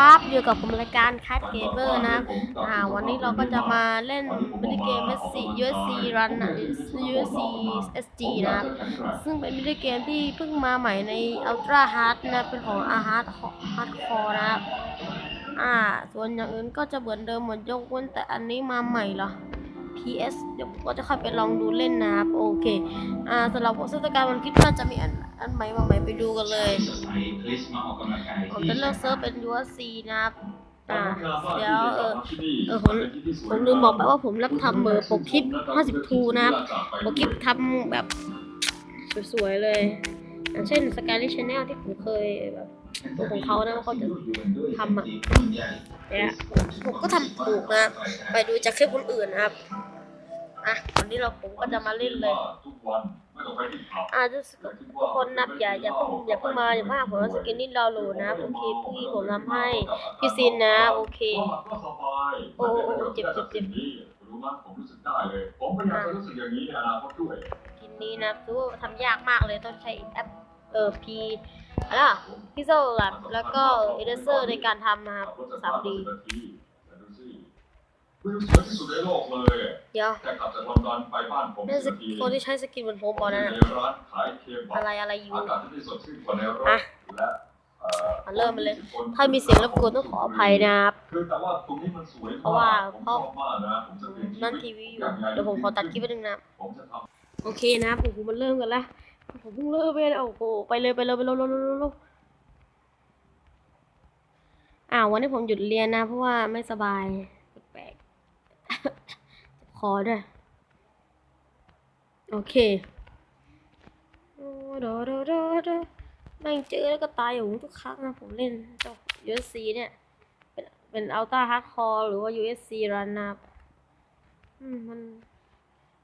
ครับอยู่กับผมรายการคัดเกมเมอร์นะอ่าวันนี้เราก็จะมาเล่นมินิเกม USC USC Run อะ USC SG นะครับซึ่งเป็นมินิเกมที่เพิ่งมาใหม่ใน Ultra Hard นะเป็นของ a Hard Hardcore นะครับอ่าส่วนอย่างอื่นก็จะเหมือนเดิมหมดยกเว้นแต่อันนี้มาใหม่เหรอ PS เดี๋ยวผมก็จะเข้าไปลองดูเล่นนะครับ โอเค อ่าสำหรับผมเทศกาลวันคริดว่าจะมีอัน อันใหม่มาใหม่ไปดูกันเลยใช้คริสมกกำลังกายผมจะเลือกเซิร์ฟเป็น USC นะครับอ่าเดี๋ยวเออเออผมผมลืมบอกไปว่าผมรับทำเบอร์ร์ปกคลิป52 52นะนะครับปกคลิปทำแบบสวยๆเลยอย่างเช่น Skyly Channel ที่ผมเคยแบบตัวของเขานะว่าเขาจะทำอะเนี่ยผมก็ทำถูกนะ ไปดูจากคลิปคนอื่นนะครับ อะวันนี้เราผมก็จะมาเล่นเลยอาจจะทุกคนนับอย่าอย่าเพิ่งอย่าเพิ่งมาอย่าเพิ่งหาผมว่าสกินนี่เราโหลดนะโอเคพี่ผมทำให้พี่ซินนะโอเคโอ้โอ้เจ็บเจ็บเจ็บรู้มั้ยผมรู้สึกได้เลยผมก็อยากจะรู้สึกอย่างนี้ในอนาคตด้วยกินนี้นะรู้ว่าทำยากมากเลยต้องใช้แอปเออพีอะไรอะพิโซลับแล้วก็เอเดเซอร์ในการทำนะครับสามดี วิวสวยที่สุดในโลกเลยเดี๋ยวแต่กลับจากลอนดอนไปบ้านผมนั่นสกินคนที่ใช้สกินบนผมบอลนั่นในน่ะร้านขายเคบับอะไรอะไรอยู่ อากาศที่สดชื่นกว่าในรถอะ และเอ่ออะเริ่มมาเลย ถ้ามีเสียงรบกวนต้องขออภัยนะครับ คือแต่ว่าตรงนี้มันสวยเพราะว่า ผมชอบมากนะผมจะเปลี่ยนั่นทีวีอยู่ เดี๋ยวผมขอตัดคลิปไปหนึ่งนะ ผมจะทโอเคนะครับโอ้โหมันเริ่มกันแล้วผมเพิ่งเริ่มไปเลยโอ้โหไปเลยไปเลยไปเลยไปเลยไปเลยไปเลยอ้าววันนี้ผมหยุดเรียนนะ เพราะว่าไม่สบายแปลกๆเจ็บ คอด้วย โอเคโอ้โดดดดแม่งเจอแล้วก็ตายอยู่ทุกครั้งนะผมเล่นเจ้า USC เนี่ย เป็นเป็นอัลต้าฮาร์ดคอร์หรือว่า USC รันนะครับอืมมัน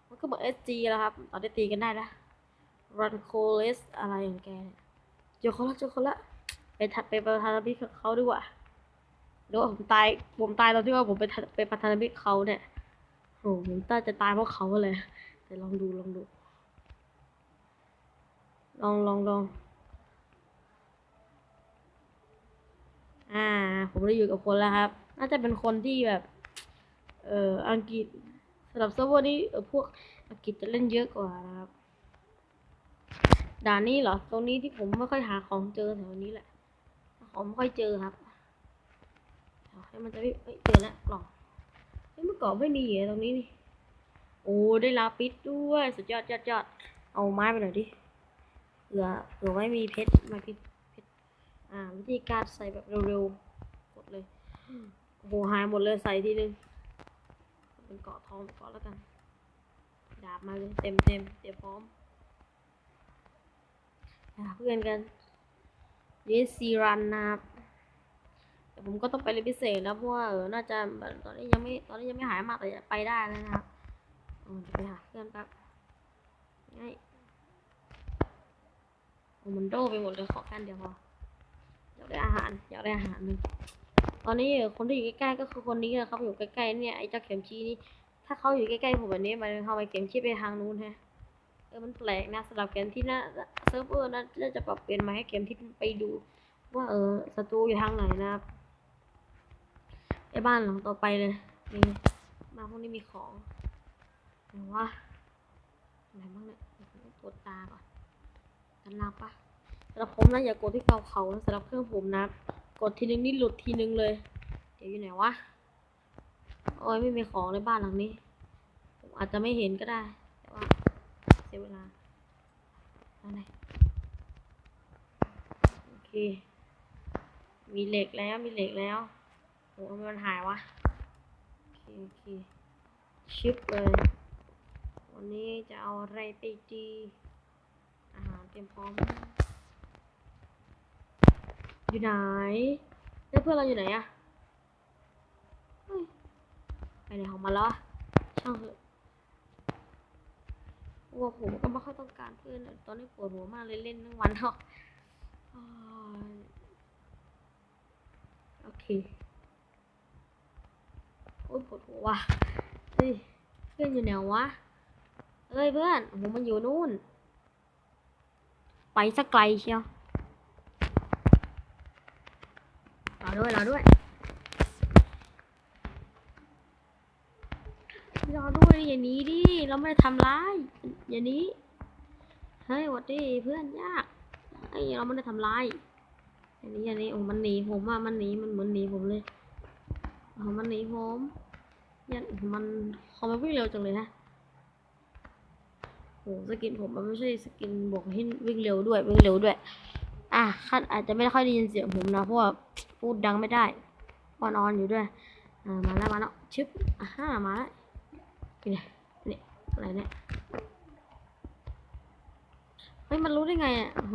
มันก็เหมือน SG แล้วครับตอนได้ตีกันได้ล้วรันโคเลสอะไรของแกเนี่ยเจอคนละเจอคนละไปทัดไปประธานาธิบดีกับเขาดีกว่า เดี๋ยวผมตายผมตายตอนที่ว่าผมไปไปประธานาธิบิเขาเนี่ยโอ้ผมต้าจะตายเพราะเขาเลย แต่ลองดูลองดู ลองลองลองอ่า ผมได้อยู่กับคนแล้วครับ น่าจะเป็นคนที่แบบ เอ่ออังกฤษสำหรับเซิร์ฟเวอร์นี้พวกอังกฤษจะเล่นเยอะกว่านะครับด่านนี้เหรอ ตรงนี้ที่ผมไม่ค่อยหาของเจอแถวนี้แหละ ของไม่ค่อยเจอครับ เดี๋ยวให้มันจะไม่เอ้ยเจอแล้วกล่องเฮ้ยเมื่อก่อนไม่มีเหรอตรงนี้นี่โอ้ได้ลาปิดด้วยสุดยอดยอดยอดเอาไม้ไปหน่อยดิเผื่อเผื่อไม่มีเพชรมาพชรเพชรอ่า วิธีการใส่แบบเร็วๆกดเลยโอ้โหหายหมดเลยใส่ทีนึงเป็นเกาะทองไปก่อแล้วกัน ดาบมาเลยเต็มเต็มเตรียมพร้อมหาเพื่อนกัน USC Run นะครับแต่ ผมก็ต้องไปเรียนพิเศษแล้วเพราะว่าเออน่าจะตอนนี้ยังไม่ตอนนี้ยังไม่หายมากแต่ไปได้แล้วนะครับอืมจะไปหาเพื่อนแป๊บง่ายโอ้มันโดไปหมดเลยขอแค่อันเดียวพออยากได้อาหารอยากได้อาหารหนึ่งตอนนี้คนที่อยู่ใกล้ๆก็คือคนนี้นะครับอยู่ใกล้ๆเนี่ยไอ้เจ้าเข็มชี้นี่ถ้าเขาอยู่ใกล้ๆผมแบบนี้มันเข้าไปเข็มชี้ไปทางนู้นฮะเออมันแปลกนะสำหรับเกมที่น่าเซิร์ฟเวอร์น่าจะปรับเปลี่ยนมาให้เกมที่ไปดู ว่าเออศัตรูอยู่ทางไหนนะครับ ไอ้บ้านหลังต่อไปเลยนี่มาพวกนี้มีของไหนวะไหนบ้างเนี่ยต้องกดตาก่อนกันนับปะสำหรับผมนะอย่ากดที่เขาเขานะสำหรับเครื่องผมนะ กดทีนึงนี่หลุดทีนึงเลย เดี๋ยวอยู่ไหนวะโอ้ยไม่มีของในบ้านหลังนี้ ผมอาจจะไม่เห็นก็ได้ แต่ว่าเสียเวลาอะไรโอเค มีเหล็กแล้วมีเหล็กแล้ว โอ้มันหายวะโอเคโอเคชิปเลย วันนี้จะเอาอะไรไปดีอาหารเตรียมพร้อม อยู่ไหนแล้วเพื่อนเราอยู่ไหนอะไปไหนของมันแล้วอะช่างเถอะว่าผมก็ไม่ค่อยต้องการเพื่อนตอนนี้ปวดหัวมากเลยเล่นทั้งวันเนาะอ้ายโอเค โอ้ยปวดหัวว่ะเฮ้ยเพื่อนอยู่ไหนววะเอ้ยเพื่อนผมมันอยู่นู่น ไปสักไกลเชียวไปรอด้วยรอด้วยรอด้วยอย่าหนีดิ เราไม่ได้ทำร้าย อย่าหนีเฮ้ยวัดดีเพื่อนยากไอ้ยเราไม่ได้ทำร้ายอย่าหนี้อย่าหนี้โอ้มันหนีผมอะมันหนีมันเหมือนหนีผมเลย มันหนีผมยันมันเขามาวิ่งเร็วจังเลยนะโอ้สกินผมมันไม่ใช่สกินบอกให้วิ่งเร็วด้วยวิ่งเร็วด้วย อะคันอาจจะไม่ค่อยได้ยินเสียงผมนะเพราะว่าพูดดังไม่ได้เพอนอนอยู่ด้วยอ่ามาแล้วมาแล้วชึบอ่าฮ่ามาแล้วนี่นี่อะไรเนี่ยเฮ้ยมันรู้ได้ไงอะโห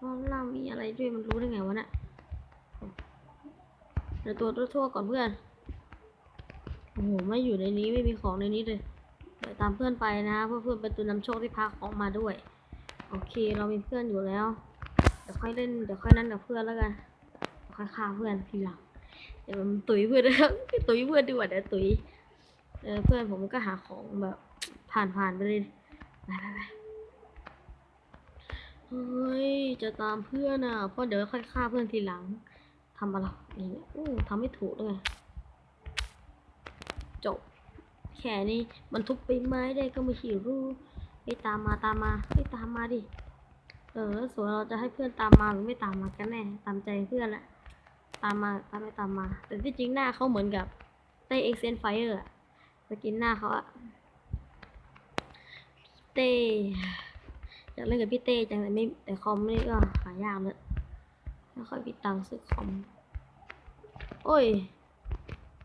ว่าเรามีอะไรด้วยมันรู้ได้ไงวะเนี่ย เดี๋ยวตัวทั่วๆก่อนเพื่อน โอ้โห ไม่อยู่ในนี้ไม่มีของในนี้เลยเดี๋ยวตามเพื่อนไปนะเพื่อเพื่อนเป็นตัวนำโชคที่พาของมาด้วย โอเค เรามีเพื่อนอยู่แล้ว เดี๋ยวค่อยเล่น เดี๋ยวค่อยนั่นกับเพื่อนแล้วกัน ค่อยฆ่าเพื่อนทีหลัง เดี๋ยวมันตุยเพื่อนตุยเพื่อนดีกว่าเดี๋ยวตุยเออเพื่อนผมก็หาของแบบ ผ่านผ่านๆไปเลยไปไปไปเฮ้ย จะตามเพื่อนอะเพราะเดี๋ยวค่อยฆ่าเพื่อนทีหลัง ทำอะไรนี่อู้ทำไม่ถูกด้วยจบ แค่นี้มันทุบไปไม้ได้ก็ไม่หิรู้ไม่ตามมาตามมาไม่ตามมาดิ เออส่วนเราจะให้เพื่อนตามมาหรือไม่ตามมากันแน่ ตามใจเพื่อนแหละตามมาตามไม่ตามมา แต่ที่จริงหน้าเขาเหมือนกับเต้เอ็กเซนไฟเออร์อะสกินหน้าเขาอะเต้อยากเล่นกับพี่เต้จังแต่ไม่แต่คอมนี่ก็หายากเลย ไม่ค่อยมีตังค์ซื้อคอม โอ้ย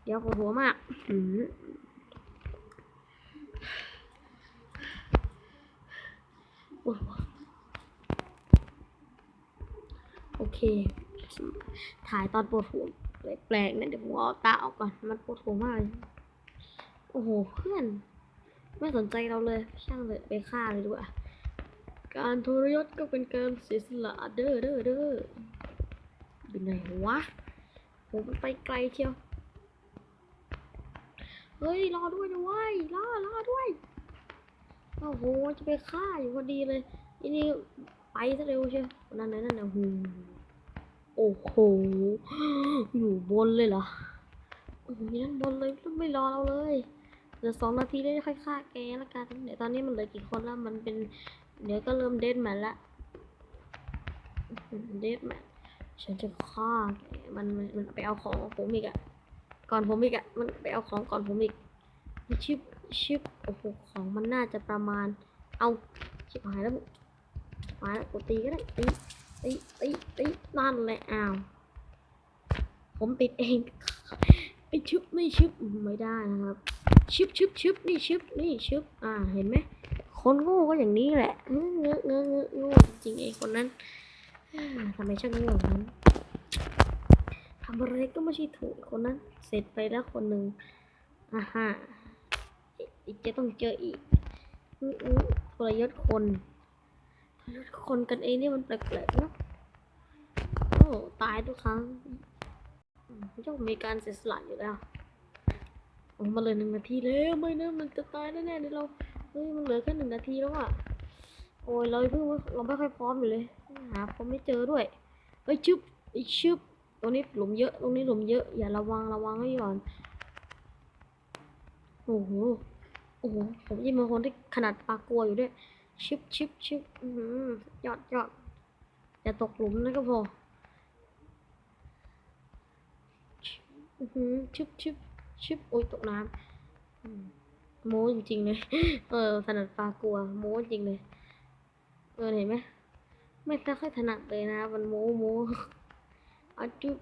เดี๋ยวปวดหัวมากอืปวดหัวโอเค ถ่ายตอนปวดหัวแปลกๆนะเดี๋ยวผมเอาตาออกก่อน มันปวดหัวมากเลยโอ้โห เพื่อน ไม่สนใจเราเลย ช่างเลยไปฆ่าเลยดีกว่า การทรยศก็เป็นการเสียสละเด้อเด้อเด้อ เป็นไงวะผมไปไกลเชียว เฮ้ย รอด้วยนะเว้ยรอรอด้วย โอ้โห จะไปฆ่าอยู่พอดีเลยอันนี้ไปซะเร็วเชียวนั่นนั่นนั่นหูโอ้โห อยู่บนเลยเหรอโอ้โหนั่นบนเลยไม่รอเราเลยเหลือสองนาทีได้ค่อยฆ่าแกแล้วกันเดี๋ยวตอนนี้มันเหลือกี่คนแล้วมันเป็น เดี๋ยวก็เริ่มเดทแมนละเดทแมน ฉันจะฆ่าแกมันมันมันไปเอาของของผมอีกอะก่อนผมอีกอะมันไปเอาของก่อนผมอีกชิบชิบโอ้โหของมันน่าจะประมาณ เอาชิบหายแล้วมาแล้วกูตีก็ได้ตีตีตีตีนั่นแหละอ้าวผมติดเองไอชึบไม่ชึบไม่ได้นะครับชึบชึบชึบนี่ชึบนี่ชึบอ่าเห็นไหมคนโง่ก็อย่างนี้แหละเงื้อเงอเงอเงอะโง่จริงไอ้คนนั้น ทำไมช่างโง่อย่างนั้นทำอะไรก็ไม่ใช่ถูกคนนั้น เสร็จไปแล้วคนหนึ่งอ่าฮะอีกจะต้องเจออีกอืออือทรยศคนทรยศคนกันเองนี่มันแปลกๆเนาะโอ้ตายทุกครั้งย่อมมีการเสียสละอยู่แล้วโอ้มาเลยหนึ่งนาทีแล้วไม่นะมันจะตายแน่ๆเดี๋ยวเราเฮ้ยมันเหลือแค่หนึ่งนาทีแล้วอะ โอ้ยเราเพิ่งเราไม่ค่อยพร้อมอยู่เลย หาผมไม่เจอด้วยเอ้ยชึบไอชึบตรงนี้หลุมเยอะตรงนี้หลุมเยอะ อย่าระวังระวังให้ก่อนโอ้โหโอ้โหผมยิงมาคนที่ขนาดปลากลัวอยู่ด้วยชิบชิบชิบอือหือยอดยอดอย่าตกหลุมนะก็พออือหือชิบชิบชิบโอ้ยตกน้ำโม้จริงๆเลย เออถนัดปลากลัว โม้จริงเลย เออเห็นไหมไม่ค่อยถนัดเลยนะ มันโม้โม้อะจุ๊บ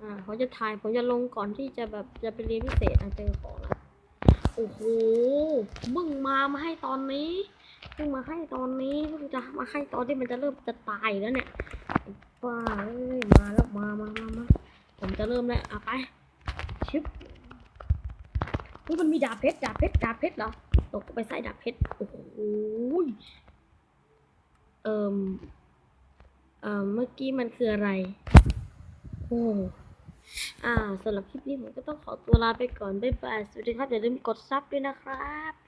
อ่าเขาจะถ่ายผมจะลงก่อนที่จะแบบจะไปเรียนพิเศษอะเจอของแล้วโอ้โหมึงมามาให้ตอนนี้มึงมาให้ตอนนี้มึงจะมาให้ตอนที่มันจะเริ่มจะตายแล้วเนี่ยว้าเอ้ยมาแล้วมามามามาผมจะเริ่มแล้วอะไปชิบ อุ้ยมันมีดาบเพชรดาบเพชรดาบเพชรเหรอตกไปใส่ดาบเพชรโอ้โหยเอ่มเอ่อเมื่อกี้มันคืออะไรโอ้อ่าสำหรับคลิปนี้ผมก็ต้องขอตัวลาไปก่อนบ๊ายบายสวัสดีครับอย่าลืมกดซับด้วยนะครับ